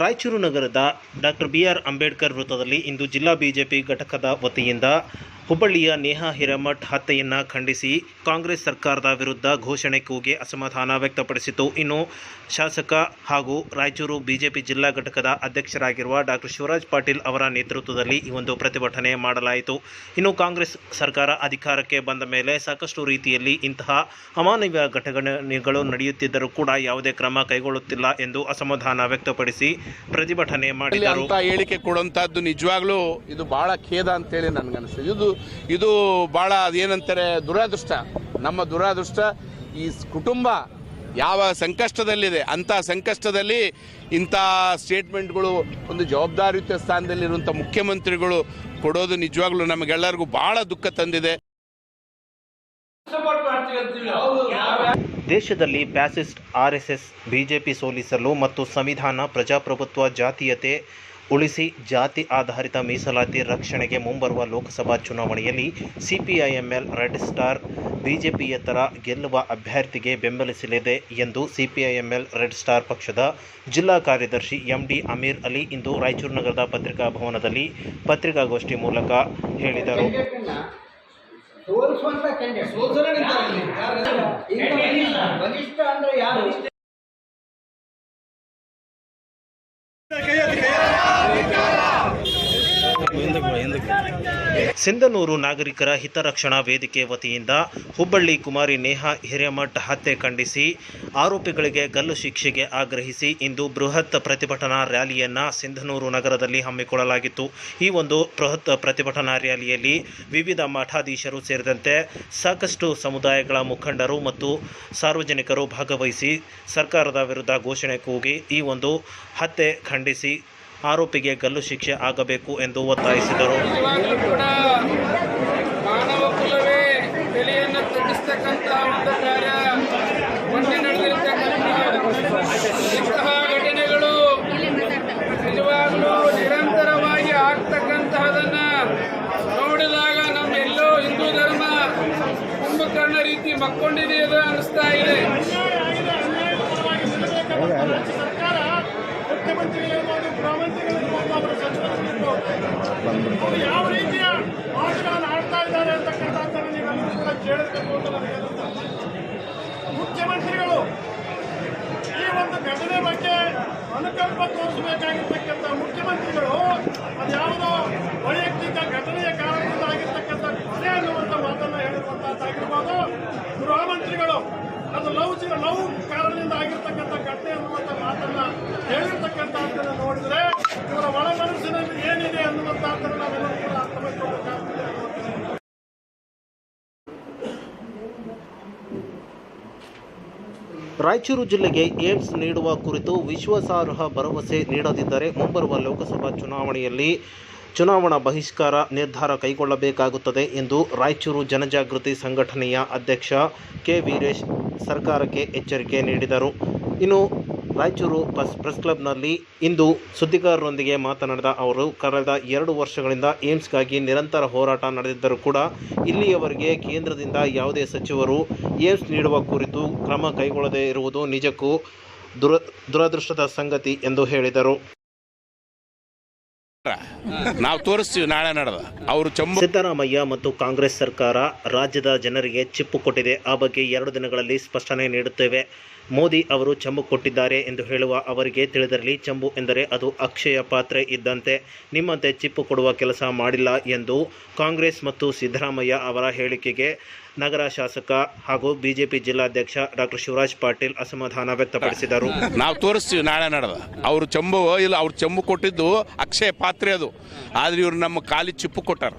ರಾಯಚೂರು ನಗರದ doctor B R Ambedkar ವೃತ್ತದಲ್ಲಿ ಇಂದು ಜಿಲ್ಲಾ ಬಿಜೆಪಿ ಘಟಕದ ವತಿಯಿಂದ ಹುಬ್ಬಳ್ಳಿಯ ನೇಹಾ ಹಿರೇಮಠ್ ಹತ್ಯೆಯನ್ನು ಖಂಡಿಸಿ ಕಾಂಗ್ರೆಸ್ ಸರ್ಕಾರದ ವಿರುದ್ಧ ಘೋಷಣೆ ಕೂಗಿ ಅಸಮಾಧಾನ ವ್ಯಕ್ತಪಡಿಸಿತು ಇನ್ನು ಶಾಸಕ ಹಾಗೂ ರಾಯಚೂರು ಬಿಜೆಪಿ ಜಿಲ್ಲಾ ಘಟಕದ ಅಧ್ಯಕ್ಷರಾಗಿರುವ ಡಾಕ್ಟರ್ ಶಿವರಾಜ್ ಪಾಟೀಲ್ ಅವರ ನೇತೃತ್ವದಲ್ಲಿ ಈ ಒಂದು ಪ್ರತಿಭಟನೆ ಮಾಡಲಾಯಿತು. ಇನ್ನು ಕಾಂಗ್ರೆಸ್ ಸರ್ಕಾರ ಅಧಿಕಾರಕ್ಕೆ ಬಂದ ಮೇಲೆ ಸಾಕಷ್ಟು ರೀತಿಯಲ್ಲಿ ಇಂತಹ ಅಮಾನವೀಯ ಘಟನೆಗಳು ನಡೆಯುತ್ತಿದ್ದರೂ ಕೂಡ ಯಾವುದೇ ಕ್ರಮ ಕೈಗೊಳ್ಳುತ್ತಿಲ್ಲ ಎಂದು ಅಸಮಾಧಾನ ವ್ಯಕ್ತಪಡಿಸಿ ಪ್ರತಿಭಟನೆ ಮಾಡಿದರು ಹೇಳಿಕೆ ಕೊಡುವಂತಹದ್ದು ನಿಜವಾಗ್ಲೂ ಇದು ಬಹಳ ಖೇದ ಅಂತೇಳಿ ನನಗನ್ನಿಸ್ತದೆ. ಇದು ಇದು ಭಾಳ ಅದೇನಂತಾರೆ ದುರಾದೃಷ್ಟ. ನಮ್ಮ ದುರಾದೃಷ್ಟ ಈ ಕುಟುಂಬ ಯಾವ ಸಂಕಷ್ಟದಲ್ಲಿದೆ, ಅಂಥ ಸಂಕಷ್ಟದಲ್ಲಿ ಇಂಥ ಸ್ಟೇಟ್ಮೆಂಟ್ಗಳು, ಒಂದು ಜವಾಬ್ದಾರಿಯುತ ಸ್ಥಾನದಲ್ಲಿರುವಂಥ ಮುಖ್ಯಮಂತ್ರಿಗಳು ಕೊಡೋದು ನಿಜವಾಗ್ಲೂ ನಮಗೆಲ್ಲರಿಗೂ ಭಾಳ ದುಃಖ ತಂದಿದೆ. ದೇಶದಲ್ಲಿ ಫ್ಯಾಸಿಸ್ಟ್, ಆರ್ಎಸ್ಎಸ್, ಬಿಜೆಪಿ ಸೋಲಿಸಲು ಮತ್ತು ಸಂವಿಧಾನ, ಪ್ರಜಾಪ್ರಭುತ್ವ, ಜಾತೀಯತೆ ಉಳಿಸಿ ಜಾತಿ ಆಧಾರಿತ ಮೀಸಲಾತಿ ರಕ್ಷಣೆಗೆ ಮುಂಬರುವ ಲೋಕಸಭಾ ಚುನಾವಣೆಯಲ್ಲಿ ಸಿಪಿಐಎಂಎಲ್, ರೆಡ್ ಸ್ಟಾರ್, ಬಿಜೆಪಿಯೇತರ ಗೆಲ್ಲುವ ಅಭ್ಯರ್ಥಿಗೆ ಬೆಂಬಲಿಸಲಿದೆ ಎಂದು ಸಿಪಿಐಎಂಎಲ್, ರೆಡ್ ಸ್ಟಾರ್ ಪಕ್ಷದ ಜಿಲ್ಲಾ ಕಾರ್ಯದರ್ಶಿ ಎಂಡಿ ಅಮೀರ್ ಅಲಿ ಇಂದು ರಾಯಚೂರು ನಗರದ ಪತ್ರಿಕಾ ಭವನದಲ್ಲಿ ಪತ್ರಿಕಾಗೋಷ್ಠಿ ಮೂಲಕ ಹೇಳಿದರು. ಸೋಲಿಸುವಂತ ಸಿಂಧನೂರು ನಾಗರಿಕರ ಹಿತರಕ್ಷಣಾ ವೇದಿಕೆ ವತಿಯಿಂದ ಹುಬ್ಬಳ್ಳಿ ಕುಮಾರಿ ನೇಹಾ ಹಿರೇಮಠ್ ಹತ್ಯೆ ಖಂಡಿಸಿ ಆರೋಪಿಗಳಿಗೆ ಗಲ್ಲು ಶಿಕ್ಷೆಗೆ ಆಗ್ರಹಿಸಿ ಇಂದು ಬೃಹತ್ ಪ್ರತಿಭಟನಾ ರ್ಯಾಲಿಯನ್ನು ಸಿಂಧನೂರು ನಗರದಲ್ಲಿ ಹಮ್ಮಿಕೊಳ್ಳಲಾಗಿತ್ತು. ಈ ಒಂದು ಬೃಹತ್ ಪ್ರತಿಭಟನಾ ರ್ಯಾಲಿಯಲ್ಲಿ ವಿವಿಧ ಮಠಾಧೀಶರು ಸೇರಿದಂತೆ ಸಾಕಷ್ಟು ಸಮುದಾಯಗಳ ಮುಖಂಡರು ಮತ್ತು ಸಾರ್ವಜನಿಕರು ಭಾಗವಹಿಸಿ ಸರ್ಕಾರದ ವಿರುದ್ಧ ಘೋಷಣೆ ಕೂಗಿ ಈ ಒಂದು ಹತ್ಯೆ ಖಂಡಿಸಿ ಆರೋಪಿಗೆ ಗಲ್ಲು ಶಿಕ್ಷೆ ಆಗಬೇಕು ಎಂದು ಒತ್ತಾಯಿಸಿದರು. ಮಾನವ ಕುಲವೇ ಬೆಲೆಯನ್ನು ತಗ್ಗಿಸ್ತಕ್ಕಂತಹ ಒಂದು ಕಾರ್ಯ ಮೊನ್ನೆ ಘಟನೆಗಳು ನಿಜವಾಗ್ಲೂ ನಿರಂತರವಾಗಿ ಆಗ್ತಕ್ಕಂತಹದನ್ನ ನೋಡಿದಾಗ ನಮ್ಮೆಲ್ಲೋ ಹಿಂದೂ ಧರ್ಮ ಕುಂಭಕರ್ಣ ರೀತಿ ಮಕ್ಕೊಂಡಿದೆ ಅದು ಅನಿಸ್ತಾ ಇದೆ ಅವರು ಯಾವ ರೀತಿಯ ಮಾತುಗಳನ್ನು ಆಡ್ತಾ ಇದ್ದಾರೆ ಅಂತಕ್ಕಂಥದ್ದನ್ನು ನೀವೆಲ್ಲರೂ ಕೂಡ ಅಂತ. ಮುಖ್ಯಮಂತ್ರಿಗಳು ಈ ಒಂದು ಘಟನೆ ಬಗ್ಗೆ ಅನುಕಲ್ಪ ತೋರಿಸಬೇಕಾಗಿರ್ತಕ್ಕಂಥ ಮುಖ್ಯಮಂತ್ರಿಗಳು ರಾಯಚೂರು ಜಿಲ್ಲೆಗೆ ಏಮ್ಸ್ ನೀಡುವ ಕುರಿತು ವಿಶ್ವಾಸಾರ್ಹ ಭರವಸೆ ನೀಡದಿದ್ದರೆ ಮುಂಬರುವ ಲೋಕಸಭಾ ಚುನಾವಣೆಯಲ್ಲಿ ಚುನಾವಣಾ ಬಹಿಷ್ಕಾರ ನಿರ್ಧಾರ ಕೈಗೊಳ್ಳಬೇಕಾಗುತ್ತದೆ ಎಂದು ರಾಯಚೂರು ಜನಜಾಗೃತಿ ಸಂಘಟನೆಯ ಅಧ್ಯಕ್ಷ ಕೆ ವೀರೇಶ್ ಸರ್ಕಾರಕ್ಕೆ ಎಚ್ಚರಿಕೆ ನೀಡಿದರು. ಇನ್ನು ರಾಯಚೂರು ಬಸ್ ಪ್ರೆಸ್ ಕ್ಲಬ್ನಲ್ಲಿ ಇಂದು ಸುದ್ದಿಗಾರರೊಂದಿಗೆ ಮಾತನಾಡಿದ ಅವರು ಕಳೆದ ಎರಡು ವರ್ಷಗಳಿಂದ ಏಮ್ಸ್ಗಾಗಿ ನಿರಂತರ ಹೋರಾಟ ನಡೆದಿದ್ದರೂ ಕೂಡ ಇಲ್ಲಿಯವರೆಗೆ ಕೇಂದ್ರದಿಂದ ಯಾವುದೇ ಸಚಿವರು ಏಮ್ಸ್ ನೀಡುವ ಕುರಿತು ಕ್ರಮ ಕೈಗೊಳ್ಳದೇ ಇರುವುದು ನಿಜಕ್ಕೂ ದುರ ದುರದೃಷ್ಟದ ಸಂಗತಿ ಎಂದು ಹೇಳಿದರು. ನಾವು ತೋರಿಸ್ತೀವಿ ನಾಳೆ ನಡೆದ. ಅವರು ಚಂಬ ಸಿದ್ದರಾಮಯ್ಯ ಮತ್ತು ಕಾಂಗ್ರೆಸ್ ಸರ್ಕಾರ ರಾಜ್ಯದ ಜನರಿಗೆ ಚಿಪ್ಪು ಕೊಟ್ಟಿದೆ. ಆ ಬಗ್ಗೆ ಎರಡು ದಿನಗಳಲ್ಲಿ ಸ್ಪಷ್ಟನೆ ನೀಡುತ್ತೇವೆ. ಮೋದಿ ಅವರು ಚಂಬು ಕೊಟ್ಟಿದ್ದಾರೆ ಎಂದು ಹೇಳುವ ಅವರಿಗೆ ತಿಳಿದಿರಲಿ. ಚಂಬು ಎಂದರೆ ಅದು ಅಕ್ಷಯ ಪಾತ್ರೆ ಇದ್ದಂತೆ ನಿಮ್ಮಂತೆ ಚಿಪ್ಪು ಕೊಡುವ ಕೆಲಸ ಮಾಡಿಲ್ಲ ಎಂದು ಕಾಂಗ್ರೆಸ್ ಮತ್ತು ಸಿದ್ದರಾಮಯ್ಯ ಅವರ ಹೇಳಿಕೆಗೆ ನಗರ ಶಾಸಕ ಹಾಗೂ ಬಿಜೆಪಿ ಜಿಲ್ಲಾಧ್ಯಕ್ಷ ಡಾಕ್ಟರ್ ಶಿವರಾಜ್ ಪಾಟೀಲ್ ಅಸಮಾಧಾನ ವ್ಯಕ್ತಪಡಿಸಿದರು. ನಾವು ತೋರಿಸ್ತೀವಿ ನಾಳೆ ನಡೆದ. ಅವರು ಚಂಬು ಇಲ್ಲ ಅವ್ರು ಚಂಬು ಕೊಟ್ಟಿದ್ದು ಅಕ್ಷಯ ಪಾತ್ರೆ ಅದು. ಆದ್ರೆ ಇವರು ನಮ್ಮ ಕಾಲಿ ಚಿಪ್ಪು ಕೊಟ್ಟಾರ.